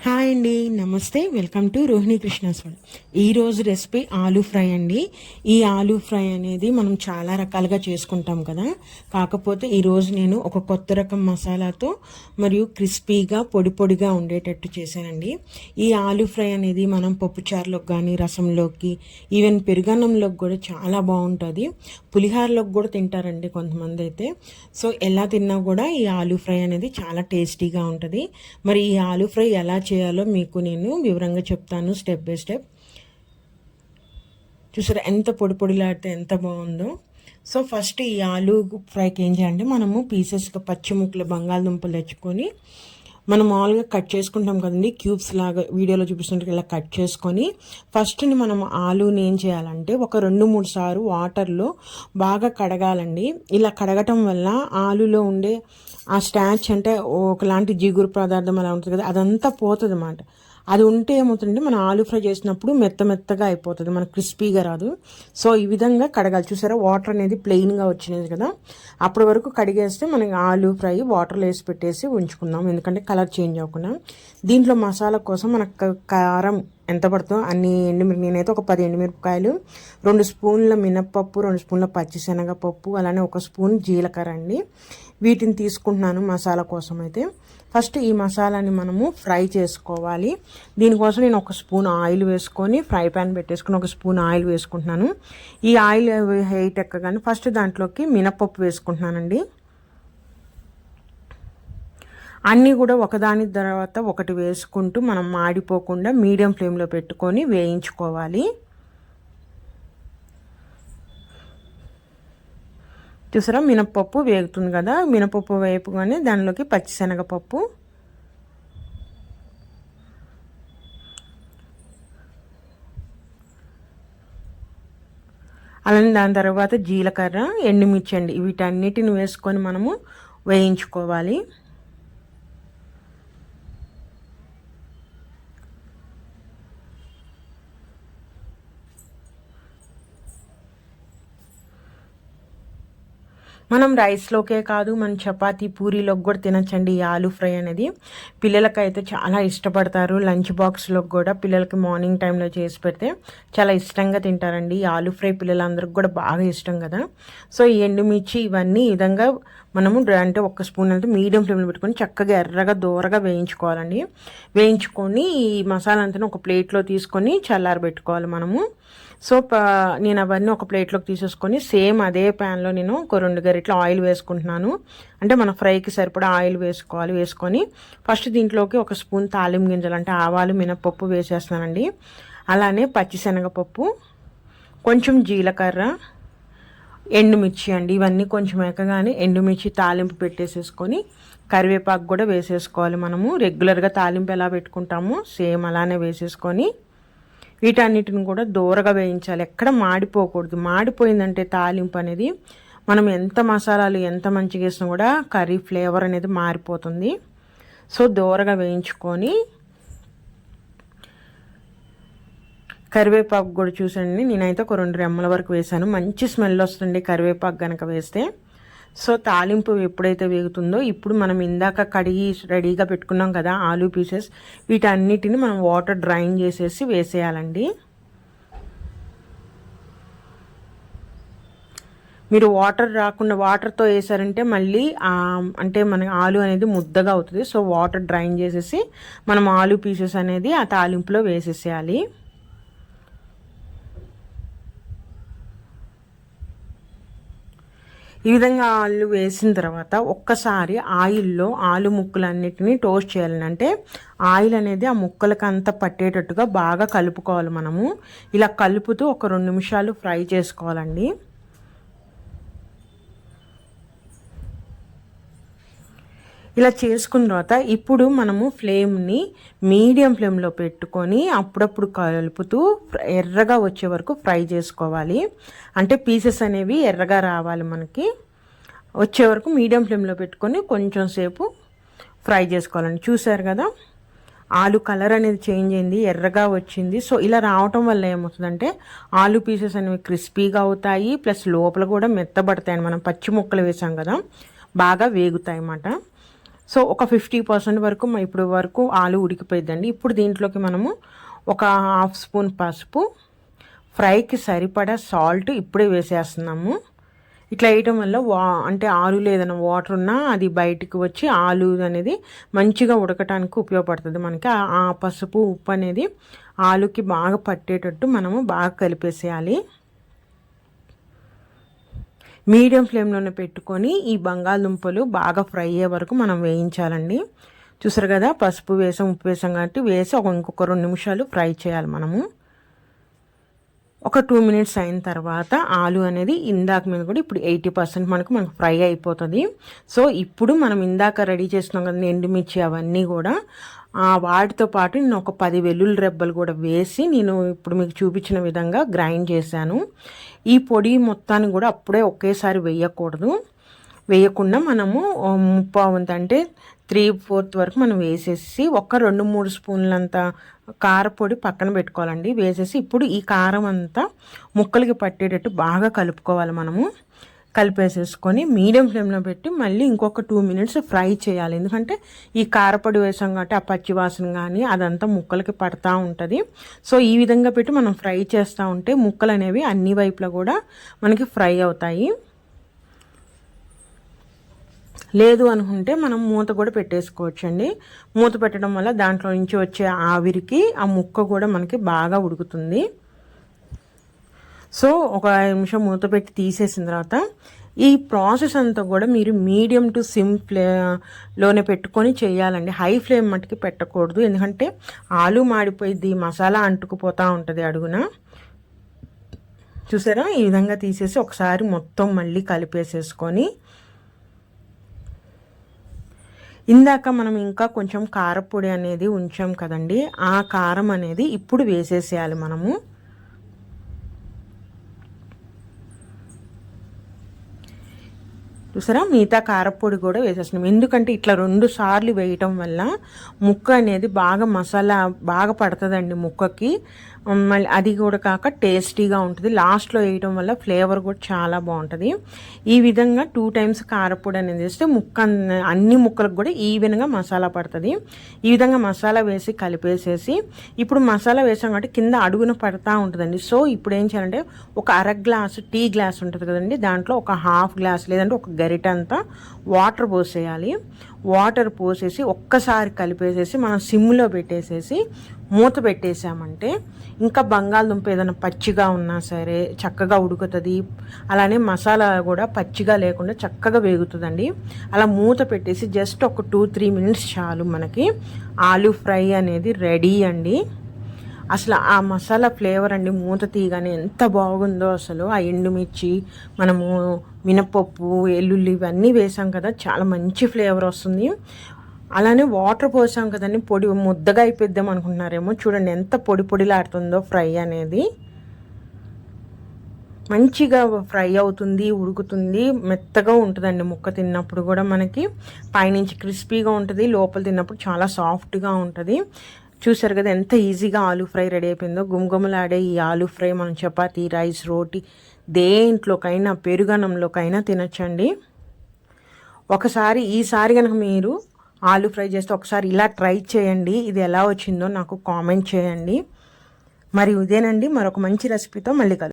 Hi అండి నమస్తే. Welcome to Rohini Krishnaswamy. ఈరోజు రెసిపీ ఆలూ ఫ్రై అండి. ఈ ఆలూ ఫ్రై అనేది మనం చాలా రకాలుగా చేసుకుంటాం కదా. కాకపోతే ఈరోజు నేను ఒక కొత్త రకం మసాలాతో మరియు క్రిస్పీగా పొడి పొడిగా ఉండేటట్టు చేశానండి. ఈ ఆలూ ఫ్రై అనేది మనం పప్పుచారులోకి కానీ రసంలోకి ఈవెన్ పెరుగన్నంలోకి కూడా చాలా బాగుంటుంది. పులిహారలోకి కూడా తింటారండి కొంతమంది అయితే. సో ఎలా తిన్నా కూడా ఈ ఆలూ ఫ్రై అనేది చాలా టేస్టీగా ఉంటుంది. మరి ఈ ఆలూ ఫ్రై ఎలా చేయాలో మీకు నేను వివరంగా చెప్తాను స్టెప్ బై స్టెప్. చూసారా ఎంత పొడి పొడిలాడితే ఎంత బాగుందో. సో ఫస్ట్ ఈ ఆలూ ఫ్రైకి ఏం చేయాలంటే మనము పీసెస్గా పచ్చి ముక్కలు బంగాళదుంపలు తెచ్చుకొని మనం మామూలుగా కట్ చేసుకుంటాం కదండి క్యూబ్స్ లాగా వీడియోలో చూపిస్తున్నట్టు ఇలా కట్ చేసుకొని ఫస్ట్ని మనం ఆలూని ఏం చేయాలంటే ఒక రెండు మూడు సార్లు వాటర్లో బాగా కడగాలండి. ఇలా కడగటం వల్ల ఆలులో ఉండే ఆ స్టాచ్ అంటే ఒకలాంటి జిగురు పదార్థం అలా ఉంటుంది కదా అదంతా పోతుంది అన్నమాట అది ఉంటే ఏమవుతుందంటే మనం ఆలు ఫ్రై చేసినప్పుడు మెత్త మెత్తగా అయిపోతుంది. మనకు క్రిస్పీగా రాదు. సో ఈ విధంగా కడగాలి. చూసారా? వాటర్ అనేది ప్లెయిన్గా వచ్చినది కదా? అప్పటి వరకు కడిగేస్తే మనకి ఆలు ఫ్రై వాటర్లో వేసి పెట్టేసి ఉంచుకుందాం. ఎందుకంటే కలర్ చేంజ్ అవ్వకుండా. దీంట్లో మసాలా కోసం మనకు కారం ఎంత పడుతుందో అన్ని ఎండుమిరప నేనైతే ఒక పది ఎండుమిరపకాయలు రెండు స్పూన్ల మినప్పప్పు రెండు స్పూన్ల పచ్చిశనగపప్పు అలానే ఒక స్పూన్ జీలకర్ర అండి. వీటిని తీసుకుంటున్నాను మసాలా కోసం అయితే. ఫస్ట్ ఈ మసాలాని మనము ఫ్రై చేసుకోవాలి. దీనికోసం నేను ఒక స్పూన్ ఆయిల్ వేసుకొని ఫ్రై ప్యాన్ పెట్టేసుకుని ఒక స్పూన్ ఆయిల్ వేసుకుంటున్నాను. ఈ ఆయిల్ హెయిట్ ఎక్కగానే ఫస్ట్ దాంట్లోకి మినప్పప్పు వేసుకుంటున్నానండి. అన్నీ కూడా ఒకదాని తర్వాత ఒకటి వేసుకుంటూ మనం మాడిపోకుండా మీడియం ఫ్లేమ్లో పెట్టుకొని వేయించుకోవాలి. చూసారా? మినపప్పు వేగుతుంది కదా? మినపప్పు వేపుగానే దానిలోకి పచ్చిశనగపప్పు. అలానే దాని తర్వాత జీలకర్ర ఎండుమిర్చి అండి. వీటన్నిటిని వేసుకొని మనము వేయించుకోవాలి. మనం రైస్లోకే కాదు మనం చపాతి పూరీలోకి కూడా తినచ్చండి ఈ ఆలూ ఫ్రై అనేది. పిల్లలకైతే చాలా ఇష్టపడతారు. లంచ్ బాక్స్లోకి కూడా పిల్లలకి మార్నింగ్ టైంలో చేసి పెడితే చాలా ఇష్టంగా తింటారండి. ఈ ఆలూ ఫ్రై పిల్లలందరికి కూడా బాగా ఇష్టం కదా. సో ఈ ఎండుమిర్చి ఇవన్నీ ఈ విధంగా మనము అంటే ఒక స్పూన్ అంటే మీడియం ఫ్లేమ్లో పెట్టుకొని చక్కగా ఎర్రగా దూరగా వేయించుకోవాలండి. వేయించుకొని ఈ మసాలా అంతా ఒక ప్లేట్లో తీసుకొని చల్లారబెట్టుకోవాలి మనము. సో నేను అవన్నీ ఒక ప్లేట్లోకి తీసేసుకొని సేమ్ అదే ప్యాన్లో నేను ఒక రెండు గరిట్ల ఆయిల్ వేసుకుంటున్నాను. అంటే మన ఫ్రైకి సరిపడా ఆయిల్ వేసుకోవాలి వేసుకొని ఫస్ట్ దీంట్లోకి ఒక స్పూన్ తాలిం గింజలు అంటే ఆవాలు మినపప్పు వేసేస్తానండి అలానే పచ్చిశనగపప్పు కొంచెం జీలకర్ర ఎండుమిర్చి అండి. ఇవన్నీ కొంచెం ఎక్కగానే ఎండుమిర్చి తాలింపు పెట్టేసేసుకొని కరివేపాకు కూడా వేసేసుకోవాలి మనము. రెగ్యులర్గా తాలింపు ఎలా పెట్టుకుంటామో సేమ్ అలానే వేసేసుకొని వీటన్నిటిని కూడా దూరగా వేయించాలి. ఎక్కడ మాడిపోకూడదు. మాడిపోయిందంటే తాలింపు అనేది మనం ఎంత మసాలాలు ఎంత మంచిగా వేసినా కూడా కర్రీ ఫ్లేవర్ అనేది మారిపోతుంది. సో దూరగా వేయించుకొని కరివేపాకు కూడా చూసండి. నేనైతే ఒక రెండు రెమ్మల వరకు వేసాను మంచి స్మెల్ వస్తుంది కరివేపాకు కనుక వేస్తే. సో తాలింపు ఎప్పుడైతే వేగుతుందో ఇప్పుడు మనం ఇందాక కడిగి రెడీగా పెట్టుకున్నాం కదా ఆలూ పీసెస్ వీటన్నిటిని మనం వాటర్ డ్రైన్ చేసేసి వేసేయాలండి. మీరు వాటర్ రాకుండా వాటర్తో వేసారంటే మళ్ళీ అంటే మన ఆలు అనేది ముద్దగా అవుతుంది. సో వాటర్ డ్రైన్ చేసేసి మనం ఆలు పీసెస్ అనేది ఆ తాలింపులో వేసేసేయాలి. ఈ విధంగా ఆలు వేసిన తర్వాత ఒక్కసారి ఆయిల్లో ఆలు ముక్కలన్నిటినీ టోస్ట్ చేయాలంటే ఆయిల్ అనేది ఆ ముక్కలకి అంతా పట్టేటట్టుగా బాగా కలుపుకోవాలి మనము. ఇలా కలుపుతూ ఒక రెండు నిమిషాలు ఫ్రై చేసుకోవాలండి. ఇలా చేసుకున్న తర్వాత ఇప్పుడు మనము ఫ్లేమ్ని మీడియం ఫ్లేమ్లో పెట్టుకొని అప్పుడప్పుడు కలుపుతూ ఎర్రగా వచ్చే వరకు ఫ్రై చేసుకోవాలి. అంటే పీసెస్ అనేవి ఎర్రగా రావాలి మనకి. వచ్చే వరకు మీడియం ఫ్లేమ్లో పెట్టుకొని కొంచెం సేపు ఫ్రై చేసుకోవాలండి. చూసారు కదా? ఆలు కలర్ అనేది చేంజ్ అయింది ఎర్రగా వచ్చింది. సో ఇలా రావటం వల్ల ఏమవుతుందంటే ఆలు పీసెస్ అనేవి క్రిస్పీగా అవుతాయి ప్లస్ లోపల కూడా మెత్తబడతాయి మనం పచ్చి ముక్కలు వేసాం కదా బాగా వేగుతాయి అన్నమాట సో ఒక ఫిఫ్టీ పర్సెంట్ వరకు ఇప్పుడు వరకు ఆలు ఉడికిపోయిందండి ఇప్పుడు దీంట్లోకి మనము ఒక హాఫ్ స్పూన్ పసుపు ఫ్రైకి సరిపడా సాల్ట్ ఇప్పుడే వేసేస్తున్నాము. ఇట్లా వేయటం వల్ల వా అంటే ఆలులో ఏదైనా వాటర్ ఉన్నా అది బయటికి వచ్చి ఆలు అనేది మంచిగా ఉడకటానికి ఉపయోగపడుతుంది మనకి. ఆ పసుపు ఉప్పు అనేది ఆలుకి బాగా పట్టేటట్టు మనము బాగా కలిపేసేయాలి. మీడియం ఫ్లేమ్లోనే పెట్టుకొని ఈ బంగాళదుంపలు బాగా ఫ్రై అయ్యే వరకు మనం వేయించాలండి. చూసారు కదా పసుపు వేసాం ఉప్పు వేసాం కాబట్టి వేసి ఒక ఇంకొక రెండు నిమిషాలు ఫ్రై చేయాలి మనము. ఒక టూ మినిట్స్ అయిన తర్వాత ఆలు అనేది ఇందాక మీద కూడా ఇప్పుడు ఎయిటీ పర్సెంట్ మనకు మనకు ఫ్రై అయిపోతుంది. సో ఇప్పుడు మనం ఇందాక రెడీ చేస్తున్నాం కదా ఎండుమిర్చి అవన్నీ కూడా వాటితో పాటు నేను ఒక పది వెల్లుల్లి రెబ్బలు కూడా వేసి నేను ఇప్పుడు మీకు చూపించిన విధంగా గ్రైండ్ చేశాను. ఈ పొడి మొత్తాన్ని కూడా అప్పుడే ఒకేసారి వేయకూడదు. వేయకుండా మనము ముప్పావంత అంటే త్రీ ఫోర్త్ వరకు మనం వేసేసి ఒక రెండు మూడు స్పూన్లంత కారపొడి పక్కన పెట్టుకోవాలండి. వేసేసి ఇప్పుడు ఈ కారం అంతా ముక్కలకి పట్టేటట్టు బాగా కలుపుకోవాలి మనము. కలిపేసేసుకొని మీడియం ఫ్లేమ్లో పెట్టి మళ్ళీ ఇంకొక టూ మినిట్స్ ఫ్రై చేయాలి. ఎందుకంటే ఈ కారపొడి వేసాం కాబట్టి ఆ పచ్చి వాసన కానీ అదంతా ముక్కలకి పడతా ఉంటుంది. సో ఈ విధంగా పెట్టి మనం ఫ్రై చేస్తూ ఉంటే ముక్కలు అనేవి అన్ని వైపులా కూడా మనకి ఫ్రై అవుతాయి. లేదు అనుకుంటే మనం మూత కూడా పెట్టేసుకోవచ్చు అండి మూత పెట్టడం వల్ల దాంట్లో నుంచి వచ్చే ఆవిరికి ఆ ముక్క కూడా మనకి బాగా ఉడుకుతుంది. సో ఒక నిమిషం మూత పెట్టి తీసేసిన తర్వాత ఈ ప్రాసెస్ అంతా కూడా మీరు మీడియం టు సిమ్ ఫ్లే లోనే పెట్టుకొని చేయాలండి. హై ఫ్లేమ్ మట్టుకి పెట్టకూడదు. ఎందుకంటే ఆలు మాడిపోయింది మసాలా అంటుకుపోతూ ఉంటుంది అడుగున. చూసారా? ఈ విధంగా తీసేసి ఒకసారి మొత్తం మళ్ళీ కలిపేసేసుకొని ఇందాక మనం ఇంకా కొంచెం కారపొడి అనేది ఉంచాం కదండి. ఆ కారం అనేది ఇప్పుడు వేసేసేయాలి మనము. చూసారా? మిగతా కారపొడి కూడా వేసేస్తున్నాం. ఎందుకంటే ఇట్లా రెండు సార్లు వేయటం వల్ల ముక్క అనేది బాగా మసాలా బాగా పడుతుందండి ముక్కకి. మళ్ళీ అది కూడా కాక టేస్టీగా ఉంటుంది. లాస్ట్లో వేయడం వల్ల ఫ్లేవర్ కూడా చాలా బాగుంటుంది. ఈ విధంగా టూ టైమ్స్ కారపొడి అనేది వేస్తే ముక్క అన్ని ముక్కలకు కూడా ఈవెన్గా మసాలా పడుతుంది. ఈ విధంగా మసాలా వేసి కలిపేసేసి ఇప్పుడు మసాలా వేసాం కాబట్టి కింద అడుగున పడతా ఉంటుందండి. సో ఇప్పుడు ఏం చేయాలంటే ఒక అర గ్లాసు టీ గ్లాస్ ఉంటుంది కదండి. దాంట్లో ఒక హాఫ్ గ్లాస్ లేదంటే ఒక గరిట అంతా వాటర్ పోసేయాలి. వాటర్ పోసేసి ఒక్కసారి కలిపేసేసి మనం సిమ్లో పెట్టేసేసి మూత పెట్టేసామంటే ఇంకా బంగాళదుంప ఏదైనా పచ్చిగా ఉన్నా సరే చక్కగా ఉడుకుతుంది అలానే మసాలా కూడా పచ్చిగా లేకుండా చక్కగా వేగుతుందండి. అలా మూత పెట్టేసి జస్ట్ ఒక టూ త్రీ మినిట్స్ చాలు మనకి. ఆలూ ఫ్రై అనేది రెడీ అండి. అసలు ఆ మసాలా ఫ్లేవర్ అండి మూత తీయగానే ఎంత బాగుందో అసలు. ఆ ఎండుమిర్చి మనము మినపప్పు ఎల్లుల్లి ఇవన్నీ వేసాం కదా చాలా మంచి ఫ్లేవర్ వస్తుంది. అలానే వాటర్ పోసాం కదండి పొడి ముద్దగా అయిపోద్దాం అనుకుంటున్నారేమో. చూడండి ఎంత పొడి పొడిలాడుతుందో ఫ్రై అనేది. మంచిగా ఫ్రై అవుతుంది ఉడుకుతుంది మెత్తగా ఉంటుందండి ముక్క తిన్నప్పుడు కూడా మనకి. పైనుంచి క్రిస్పీగా ఉంటుంది లోపల తిన్నప్పుడు చాలా సాఫ్ట్గా ఉంటుంది. చూసారు కదా ఎంత ఈజీగా ఆలూ ఫ్రై రెడీ అయిపోయిందో. గుమగుమలాడే ఈ ఆలూ ఫ్రై మనం చపాతీ రైస్ రోటీ దేంట్లోకైనా పెరుగనంలోకైనా తినచ్చండి. ఒకసారి ఈసారి కనుక మీరు ఆలూ ఫ్రై చేస్తే ఒకసారి ఇలా ట్రై చేయండి. ఇది ఎలా వచ్చిందో నాకు కామెంట్ చేయండి. మరి ఇదేనండి. మరొక మంచి రెసిపీతో మళ్ళీ కలుద్దాం.